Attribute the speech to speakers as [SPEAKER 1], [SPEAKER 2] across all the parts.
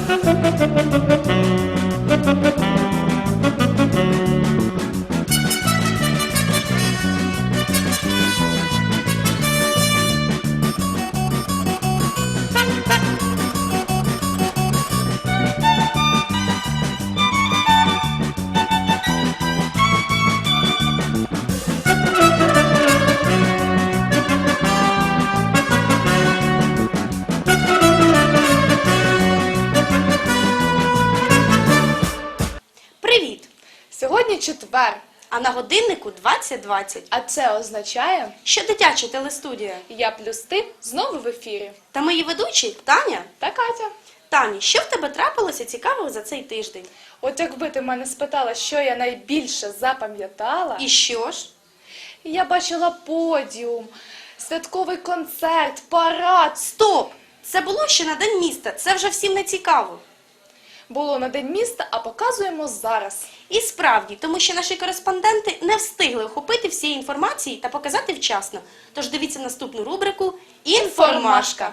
[SPEAKER 1] Thank
[SPEAKER 2] you. Сьогодні
[SPEAKER 1] А на годиннику 20.20.
[SPEAKER 2] а це означає
[SPEAKER 1] Що дитяча телестудія?
[SPEAKER 2] я плюс ти знову в ефірі.
[SPEAKER 1] Та мої ведучі Таня.
[SPEAKER 2] Та Катя.
[SPEAKER 1] Тані, що в тебе трапилося цікавого за цей тиждень?
[SPEAKER 2] От якби ти мене спитала, що я найбільше запам'ятала,
[SPEAKER 1] І що ж?
[SPEAKER 2] я бачила подіум, святковий концерт, парад.
[SPEAKER 1] Стоп! Це було ще на день міста. Це вже всім не цікаво.
[SPEAKER 2] Було на день міста, а показуємо зараз.
[SPEAKER 1] І справді, тому що наші кореспонденти не встигли охопити всієї інформації та показати вчасно. Тож дивіться наступну рубрику Інформашка.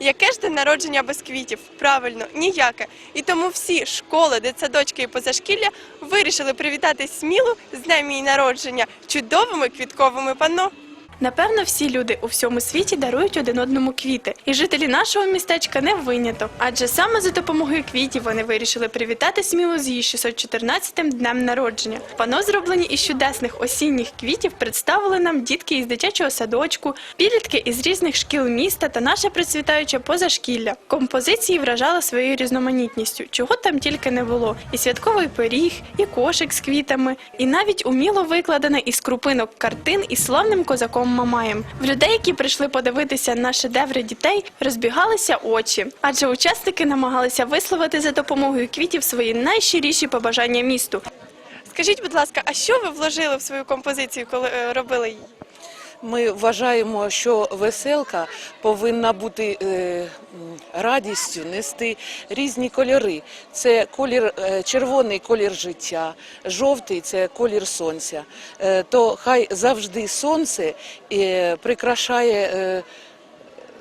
[SPEAKER 3] Яке ж день народження без квітів? Правильно, ніяке. І тому всі школи, дитсадочки і позашкілля вирішили привітати смілу з днем її народження чудовими квітковими панно.
[SPEAKER 4] Напевно, всі люди у всьому світі дарують один одному квіти, і жителі нашого містечка не виняток. Адже саме за допомогою квітів вони вирішили привітати смілу з її 614-м днем народження. Пано, зроблені із чудесних осінніх квітів, представили нам дітки із дитячого садочку, підлітки із різних шкіл міста та наше процвітаюче позашкілля. Композиції вражали своєю різноманітністю, чого там тільки не було: і святковий пиріг, і кошик з квітами, і навіть уміло викладена із крупинок картин із славним козаком Мамаєм. В людей, які прийшли подивитися на шедеври дітей, розбігалися очі, адже учасники намагалися висловити за допомогою квітів свої найщиріші побажання місту.
[SPEAKER 3] Скажіть, будь ласка, а що ви вложили в свою композицію, коли е, робили її?
[SPEAKER 5] Ми вважаємо, що веселка повинна бути е, радістю, нести різні кольори. Це колір е, червоний колір життя, жовтий це колір сонця. Е, то хай завжди сонце прикрашає.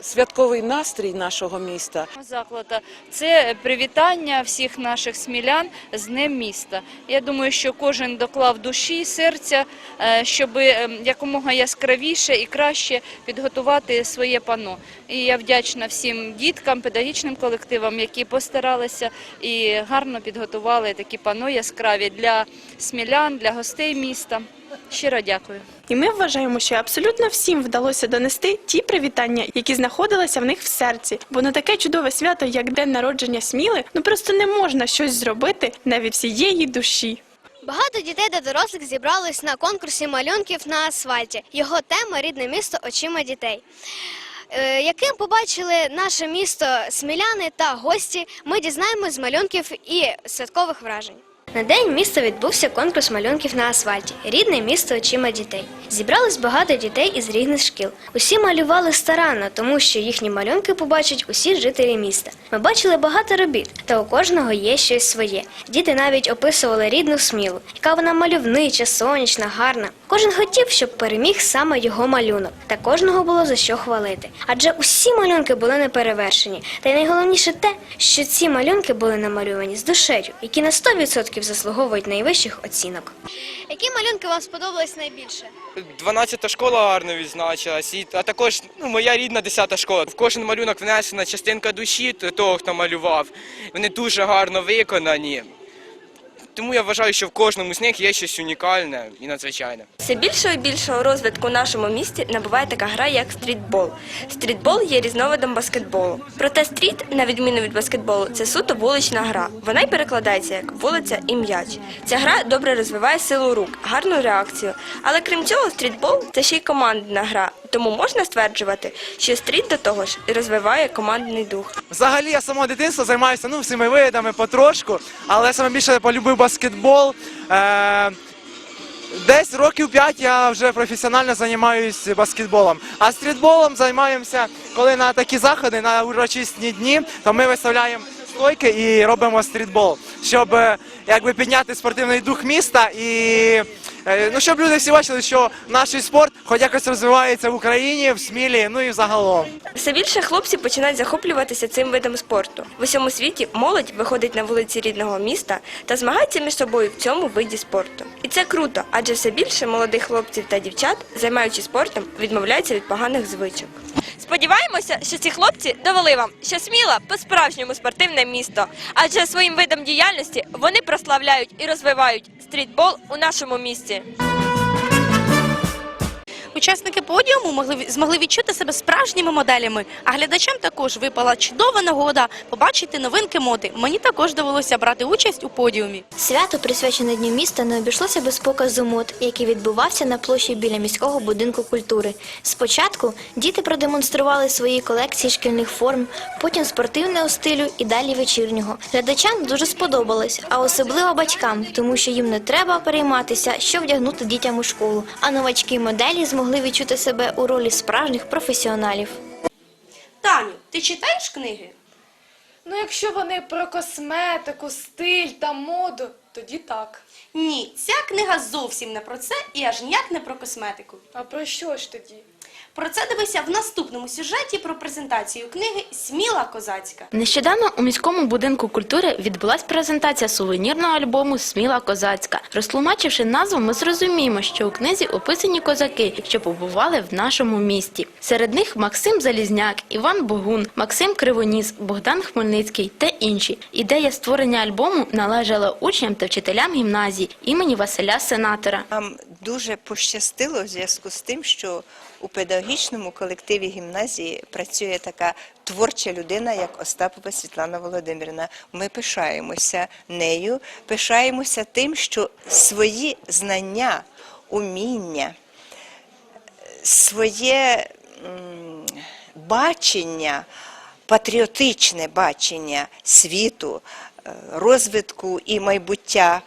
[SPEAKER 5] Святковий настрій нашого міста.
[SPEAKER 6] закладу це привітання всіх наших смілян з Днем міста. Я думаю, що кожен доклав душі і серця, е, щоб ем, якомога яскравіше і краще підготувати своє пано. І я вдячна всім діткам, педагогічним колективам, які постаралися і гарно підготували такі пано яскраві для смілян, для гостей міста. Щиро дякую.
[SPEAKER 4] І ми вважаємо, що абсолютно всім вдалося донести ті привітання, які знаходилися в них в серці. Бо на таке чудове свято, як день народження Сміли, ну просто не можна щось зробити навіть всієї душі.
[SPEAKER 7] Багато дітей та дорослих зібрались на конкурсі малюнків на асфальті. Його тема рідне місто очима дітей. Е, Яким побачили наше місто сміляни та гості, ми дізнаємось з малюнків і святкових вражень. На день міста відбувся конкурс малюнків на асфальті Рідне місто очима дітей. Зібралось багато дітей із різних шкіл. Усі малювали старанно, тому що їхні малюнки побачать усі жителі міста. Ми бачили багато робіт, та у кожного є щось своє. Діти навіть описували рідну смілу, яка вона мальовнича, сонячна, гарна. Кожен хотів, щоб переміг саме його малюнок, та кожного було за що хвалити. Адже усі малюнки були неперевершені. Та й найголовніше те, що ці малюнки були намалювані з душею, які на 100% заслуговують найвищих оцінок. Які малюнки вам сподобались найбільше?
[SPEAKER 8] 12 школа гарно відзначилась, а також ну, моя рідна 10 школа. В кожен малюнок внесена частинка душі того, хто малював. Вони дуже гарно виконані. Тому я вважаю, що в кожному з них є щось унікальне і надзвичайне.
[SPEAKER 3] Все більшого і більшого розвитку в нашому місті набуває така гра, як стрітбол. Стрітбол є різновидом баскетболу. Проте стріт, на відміну від баскетболу, це суто вулична гра. Вона й перекладається як вулиця і м'яч. Ця гра добре розвиває силу рук, гарну реакцію. Але крім цього, стрітбол це ще й командна гра. Тому можна стверджувати, що стріт до того ж і розвиває командний дух.
[SPEAKER 9] Взагалі я з самого дитинства займаюся ну, всіми видами потрошку, але саме більше полюбив баскетбол. Е- десь років 5 я вже професіонально займаюся баскетболом. А стрітболом займаємося, коли на такі заходи, на урочисні дні, то ми виставляємо стойки і робимо стрітбол, щоб е, якби підняти спортивний дух міста і ну щоб люди всі бачили, що наш спорт хоч якось розвивається в Україні, в Смілі, ну і загалом.
[SPEAKER 3] Все більше хлопців починають захоплюватися цим видом спорту. В усьому світі молодь виходить на вулиці рідного міста та змагається між собою в цьому виді спорту. І це круто, адже все більше молодих хлопців та дівчат, займаючись спортом, відмовляються від поганих звичок. Сподіваємося, що ці хлопці довели вам, що Сміла по-справжньому спортивне місто, адже своїм видом діяльності вони прославляють і розвивають стрітбол у нашому місті.
[SPEAKER 1] Учасники подіуму могли змогли відчути себе справжніми моделями, а глядачам також випала чудова нагода побачити новинки моди. Мені також довелося брати участь у подіумі.
[SPEAKER 10] Свято, присвячене Дню міста, не обійшлося без показу мод, який відбувався на площі біля міського будинку культури. Спочатку діти продемонстрували свої колекції шкільних форм, потім спортивного стилю і далі вечірнього. Глядачам дуже сподобалось, а особливо батькам, тому що їм не треба перейматися, що вдягнути дітям у школу. А новачки моделі змогли відчути себе у ролі справжніх професіоналів.
[SPEAKER 1] Таню, ти читаєш книги?
[SPEAKER 2] Ну, якщо вони про косметику, стиль та моду, тоді так.
[SPEAKER 1] Ні, ця книга зовсім не про це і аж ніяк не про косметику.
[SPEAKER 2] А про що ж тоді?
[SPEAKER 1] Про це дивися в наступному сюжеті про презентацію книги Сміла козацька.
[SPEAKER 11] Нещодавно у міському будинку культури відбулась презентація сувенірного альбому Сміла козацька. Розтлумачивши назву, ми зрозуміємо, що у книзі описані козаки, що побували в нашому місті. Серед них Максим Залізняк, Іван Богун, Максим Кривоніс, Богдан Хмельницький та інші. Ідея створення альбому належала учням та вчителям гімназії імені Василя Сенатора.
[SPEAKER 12] Нам дуже пощастило в зв'язку з тим, що у педагогічному колективі гімназії працює така творча людина, як Остапова Світлана Володимирівна. Ми пишаємося нею, пишаємося тим, що свої знання, уміння, своє бачення, патріотичне бачення світу, е, розвитку і майбуття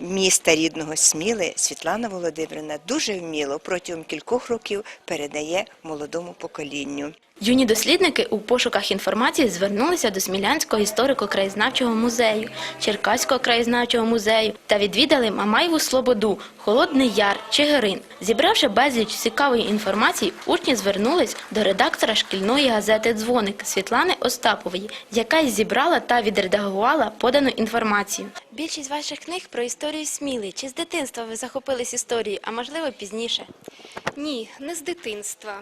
[SPEAKER 12] міста рідного Сміли Світлана Володимирівна дуже вміло протягом кількох років передає молодому поколінню.
[SPEAKER 11] Юні дослідники у пошуках інформації звернулися до Смілянського історико-краєзнавчого музею, Черкаського краєзнавчого музею та відвідали Мамаєву Слободу, Холодний Яр, Чигирин. Зібравши безліч цікавої інформації, учні звернулись до редактора шкільної газети Дзвоник Світлани Остапової, яка й зібрала та відредагувала подану інформацію.
[SPEAKER 13] Більшість ваших книг про історію Сміли. Чи з дитинства ви захопились історією, а можливо пізніше?
[SPEAKER 14] Ні, не з дитинства.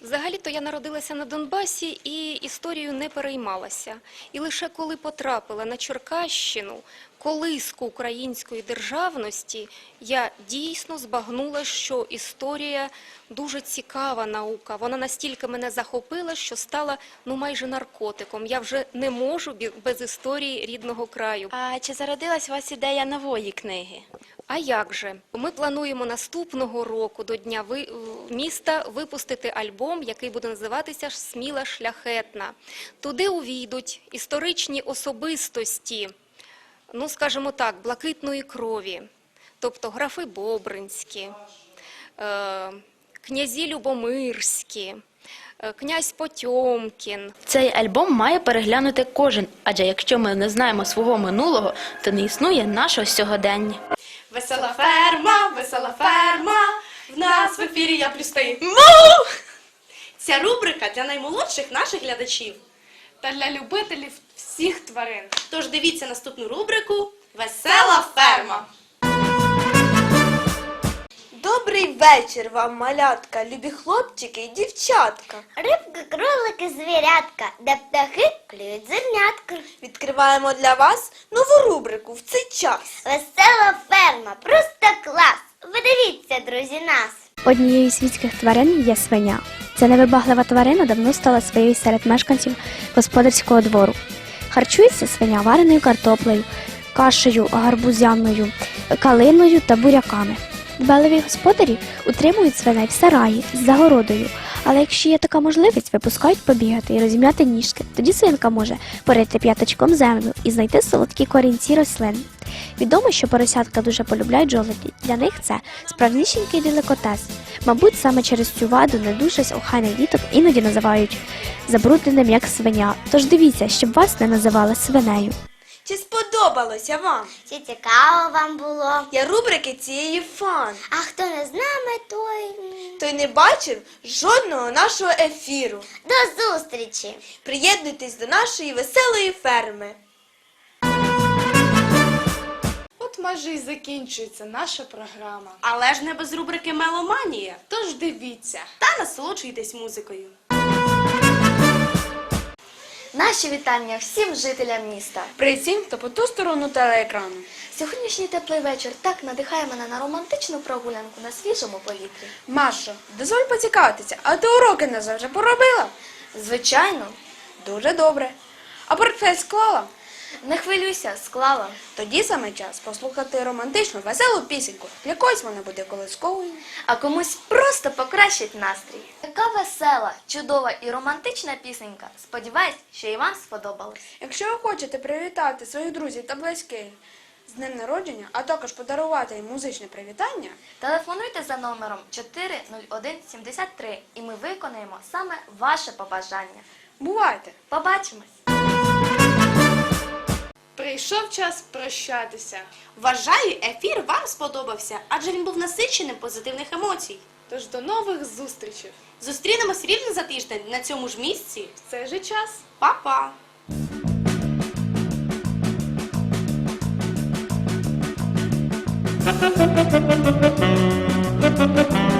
[SPEAKER 14] Взагалі-то я народилася на Донбасі і історією не переймалася. І лише коли потрапила на Черкащину, колиску української державності, я дійсно збагнула, що історія дуже цікава наука. Вона настільки мене захопила, що стала ну майже наркотиком. Я вже не можу без історії рідного краю.
[SPEAKER 13] А чи зародилась у вас ідея нової книги?
[SPEAKER 14] А як же? Ми плануємо наступного року до Дня ви... міста випустити альбом, який буде називатися Сміла шляхетна. Туди увійдуть історичні особистості, ну скажімо так, блакитної крові, тобто графи Бобринські, е... князі Любомирські, е, князь Потьомкін.
[SPEAKER 11] Цей альбом має переглянути кожен, адже якщо ми не знаємо свого минулого, то не існує нашого сьогодення.
[SPEAKER 1] Весела ферма, весела ферма. В нас в ефірі я плюс ти. Ця рубрика для наймолодших наших глядачів.
[SPEAKER 2] Та для любителів всіх тварин.
[SPEAKER 1] Тож дивіться наступну рубрику Весела ферма.
[SPEAKER 3] Добрий вечір вам, малятка, любі хлопчики і дівчатка.
[SPEAKER 10] Рибки, кролики, звірятка, де птахи клюють зернятка.
[SPEAKER 3] Відкриваємо для вас нову рубрику в цей час.
[SPEAKER 10] Весела ферма, просто клас. Ви дивіться, друзі, нас.
[SPEAKER 15] Однією з світських тварин є свиня. Ця невибаглива тварина давно стала своєю серед мешканців господарського двору. Харчується свиня вареною картоплею, кашею, гарбузяною, калиною та буряками. Дбаливі господарі утримують свиней в сараї з загородою, але якщо є така можливість, випускають побігати і розім'яти ніжки, тоді свинка може порити п'яточком землю і знайти солодкі корінці рослин. Відомо, що поросятка дуже полюбляють жолоді. Для них це справнісінький делікатес. Мабуть, саме через цю ваду не дуже охайних діток іноді називають забрудненим як свиня. Тож дивіться, щоб вас не називали свинею.
[SPEAKER 16] Чи сподобалося вам?
[SPEAKER 17] Чи цікаво вам було?
[SPEAKER 16] Я рубрики цієї фан.
[SPEAKER 17] А хто не з нами, той
[SPEAKER 16] Той не бачив жодного нашого ефіру.
[SPEAKER 17] до зустрічі!
[SPEAKER 16] Приєднуйтесь до нашої веселої ферми.
[SPEAKER 2] От майже і закінчується наша програма.
[SPEAKER 1] Але ж не без рубрики Меломанія.
[SPEAKER 2] Тож дивіться.
[SPEAKER 1] Та насолоджуйтесь музикою.
[SPEAKER 18] Наші вітання всім жителям міста.
[SPEAKER 16] Присім, хто по ту сторону телеекрану.
[SPEAKER 18] Сьогоднішній теплий вечір так надихає мене на романтичну прогулянку на свіжому повітрі.
[SPEAKER 16] Машо, дозволь поцікавитися, а ти уроки не завжди поробила?
[SPEAKER 18] Звичайно,
[SPEAKER 16] Дуже добре. А портфель склала?
[SPEAKER 18] Не хвилюйся, склала.
[SPEAKER 16] Тоді саме час послухати романтичну, веселу пісеньку. Для когось вона буде колисковою.
[SPEAKER 18] а комусь просто покращить настрій. Яка весела, чудова і романтична пісенька. Сподіваюсь, що і вам сподобалось.
[SPEAKER 16] Якщо ви хочете привітати своїх друзів та близьких з днем народження, а також подарувати їм музичне привітання,
[SPEAKER 18] Телефонуйте за номером 40173 і ми виконаємо саме ваше побажання.
[SPEAKER 16] бувайте!
[SPEAKER 18] Побачимось!
[SPEAKER 2] Прийшов час прощатися.
[SPEAKER 1] Вважаю, ефір вам сподобався, адже він був насиченим позитивних емоцій.
[SPEAKER 2] Тож до нових зустрічей.
[SPEAKER 1] Зустрінемось рівно за тиждень на цьому ж місці.
[SPEAKER 2] В цей же час.
[SPEAKER 1] Па-па!
[SPEAKER 19] Thank you.